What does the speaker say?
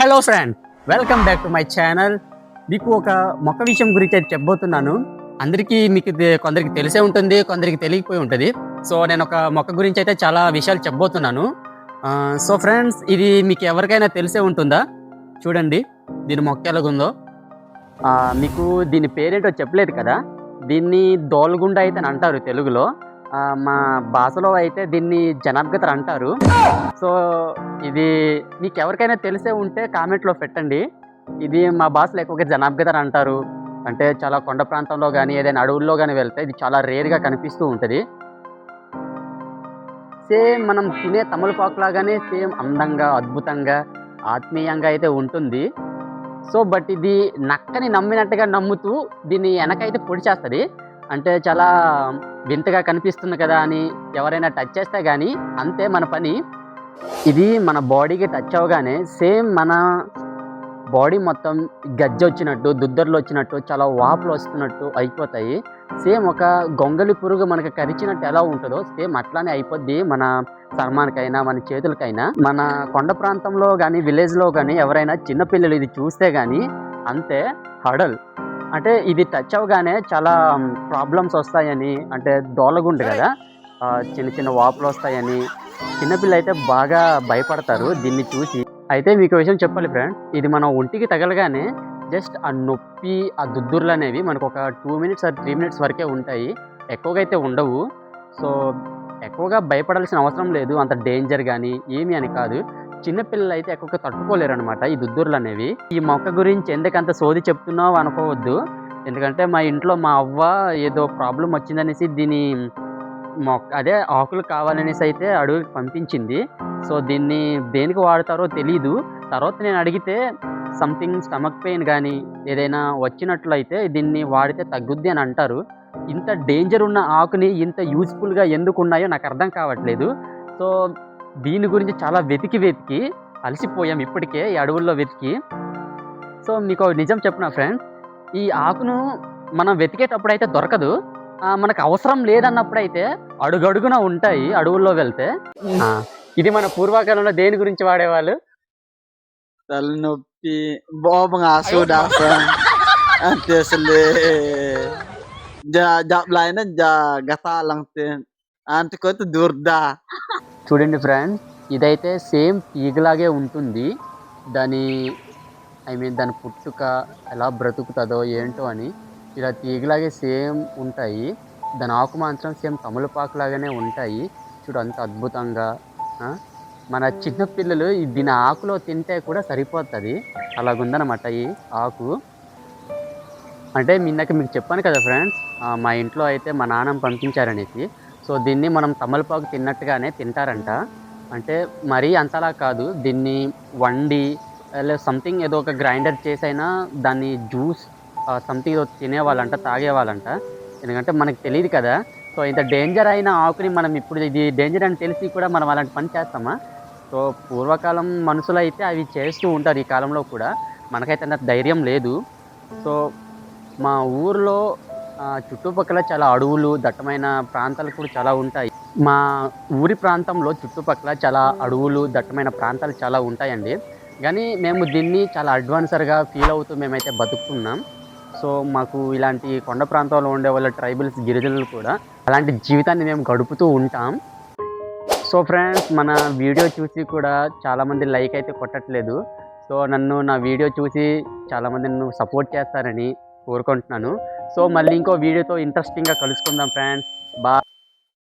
Hello friend welcome back to my channel మీకు ఒక మొక్క విషయం గురించి అయితే చెప్పబోతున్నాను. అందరికీ మీకు కొందరికి తెలిసే ఉంటుంది కొందరికి తెలియకపోయి ఉంటుంది. సో నేను ఒక మొక్క గురించి అయితే చాలా విషయాలు చెప్పబోతున్నాను. సో ఫ్రెండ్స్ ఇది మీకు ఎవరికైనా తెలిసే ఉంటుందా? చూడండి దీని మొక్క ఎలాగుందో. మీకు దీని పేరేంటో చెప్పలేదు కదా? దీన్ని దోల్గుండ అయితే అని అంటారు తెలుగులో. మా భాషలో అయితే దీన్ని జనార్గతర్ అంటారు. సో ఇది మీకు ఎవరికైనా తెలిసే ఉంటే కామెంట్లో పెట్టండి. ఇది మా భాషలో ఎక్కువగా జనాబ్గదర్ అంటారు. అంటే చాలా కొండ ప్రాంతంలో కానీ ఏదైనా అడవుల్లో కానీ వెళ్తే ఇది చాలా రేర్గా కనిపిస్తూ ఉంటుంది. సేమ్ మనం తినే తమలపాకు లాగానే సేమ్ అందంగా అద్భుతంగా ఆత్మీయంగా అయితే ఉంటుంది. సో బట్ ఇది నక్కని నమ్మినట్టుగా నమ్ముతూ దీన్ని వెనకైతే పొడి చేస్తుంది అంటే చాలా వింతగా కనిపిస్తుంది కదా అని ఎవరైనా టచ్ చేస్తే కానీ అంతే మన పని. ఇది మన బాడీకి టచ్ అవ్వగానే సేమ్ మన బాడీ మొత్తం గజ్జ వచ్చినట్టు దుద్దర్లు వచ్చినట్టు చాలా వాపులు వస్తున్నట్టు అయిపోతాయి. సేమ్ ఒక గొంగలి పురుగు మనకు కరిచినట్టు ఎలా ఉంటుందో సేమ్ అట్లానే అయిపోద్ది మన చర్మానికైనా మన చేతులకైనా. మన కొండ ప్రాంతంలో కానీ విలేజ్లో కానీ ఎవరైనా చిన్నపిల్లలు ఇది చూస్తే కానీ అంతే హడల్. అంటే ఇది టచ్ అవగానే చాలా ప్రాబ్లమ్స్ వస్తాయని అంటే దోలగుండు కదా. చిన్న చిన్న వాపులు వస్తాయని చిన్నపిల్ల అయితే బాగా భయపడతారు దీన్ని చూసి. అయితే మీకు విషయం చెప్పాలి ఫ్రెండ్ ఇది మన ఒంటికి తగలగానే జస్ట్ ఆ నొప్పి ఆ దుద్దుర్లు అనేవి మనకు ఒక two minutes or three minutes వరకే ఉంటాయి. ఎక్కువగా అయితే ఉండవు. సో ఎక్కువగా భయపడాల్సిన అవసరం లేదు అంత డేంజర్ కానీ ఏమి అని కాదు. చిన్నపిల్లలు అయితే ఎక్కువ తట్టుకోలేరు అనమాట ఈ దుద్దుర్లు అనేవి ఈ మొక్క గురించి ఎందుకంత సోది చెప్తున్నావు అనుకోవద్దు. ఎందుకంటే మా ఇంట్లో మా అవ్వ ఏదో ప్రాబ్లం వచ్చిందనేసి దీని మొక్క అదే ఆకులు కావాలనేసి అయితే అడుగు పంపించింది. సో దీన్ని దేనికి వాడతారో తెలీదు. తర్వాత నేను అడిగితే సంథింగ్ స్టమక్ పెయిన్ కానీ ఏదైనా వచ్చినట్లయితే దీన్ని వాడితే తగ్గుద్ది అని అంటారు. ఇంత డేంజర్ ఉన్న ఆకుని ఇంత యూస్ఫుల్గా ఎందుకు ఉన్నాయో నాకు అర్థం కావట్లేదు. సో దీని గురించి చాలా వెతికి వెతికి అలసిపోయాం ఇప్పటికే ఈ అడవుల్లో వెతికి. సో మీకు నిజం చెప్పిన ఫ్రెండ్స్? ఈ ఆకును మనం వెతికేటప్పుడు అయితే దొరకదు మనకు అవసరం లేదన్నప్పుడు అయితే అడుగడుగున ఉంటాయి అడవుల్లో వెళ్తే. ఇది మన పూర్వకాలంలో దేని గురించి వాడేవాళ్ళు? తలనొప్పి బాబు ngaso dasan antisli ja ja lain చూడండి ఫ్రెండ్స్ ఇదైతే సేమ్ తీగలాగే ఉంటుంది. దాని ఐ మీన్ దాని పుట్టుక ఎలా బ్రతుకుతుందో ఏంటో అని ఇలా తీగలాగే సేమ్ ఉంటాయి. దాని ఆకు మాత్రం సేమ్ తమలపాకు లాగానే ఉంటాయి. చూడు అంత అద్భుతంగా మన చిన్నపిల్లలు దీని ఆకులో తింటే కూడా సరిపోతుంది. అలాగుందనమాట ఈ ఆకు. అంటే నిన్నకి మీకు చెప్పాను కదా ఫ్రెండ్స్ మా ఇంట్లో అయితే మా నాన్న పంపించారనేసి సో దీన్ని మనం తమలపాకు తిన్నట్టుగానే తింటారంట. అంటే మరీ అంతలా కాదు దీన్ని వండి లేదా సంథింగ్ ఏదో ఒక గ్రైండర్ చేసైనా దాన్ని జ్యూస్ సంథింగ్ ఏదో తినేవాళ్ళంట తాగేవాళ్ళంట. ఎందుకంటే మనకు తెలియదు కదా. సో ఇంత డేంజర్ అయిన ఆకుని మనం ఇప్పుడు ఇది డేంజర్ అని తెలిసి కూడా మనం అలాంటి పని చేస్తామా? సో పూర్వకాలం మనుషులు అయితే అవి చేస్తూ ఉంటారు ఈ కాలంలో కూడా. మనకైతే అంత ధైర్యం లేదు. సో మా ఊర్లో చుట్టుపక్కల చాలా అడవులు దట్టమైన ప్రాంతాలు కూడా చాలా ఉంటాయి. మా ఊరి ప్రాంతంలో చుట్టుపక్కల చాలా అడవులు దట్టమైన ప్రాంతాలు చాలా ఉంటాయండి. కానీ మేము దీన్ని చాలా అడ్వాన్సర్గా ఫీల్ అవుతూ మేమైతే బతుకుతున్నాం. సో మాకు ఇలాంటి కొండ ప్రాంతంలో ఉండే వాళ్ళ ట్రైబల్స్ గిరిజనులు కూడా అలాంటి జీవితాన్ని మేము గడుపుతూ ఉంటాం. సో ఫ్రెండ్స్ మన వీడియో చూసి కూడా చాలామంది లైక్ అయితే కొట్టట్లేదు. సో నన్ను నా వీడియో చూసి చాలామంది నన్ను సపోర్ట్ చేస్తారని కోరుకుంటున్నాను. సో మళ్ళీ ఇంకో వీడియోతో ఇంట్రెస్టింగ్గా కలుసుకుందాం ఫ్రెండ్స్ బా